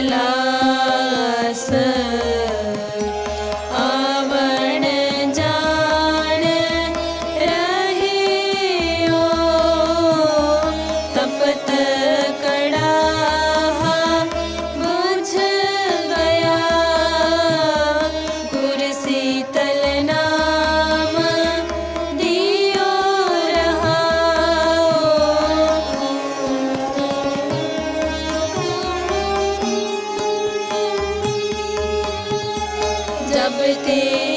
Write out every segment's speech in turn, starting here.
la everything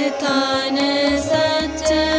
kaç tane sattın?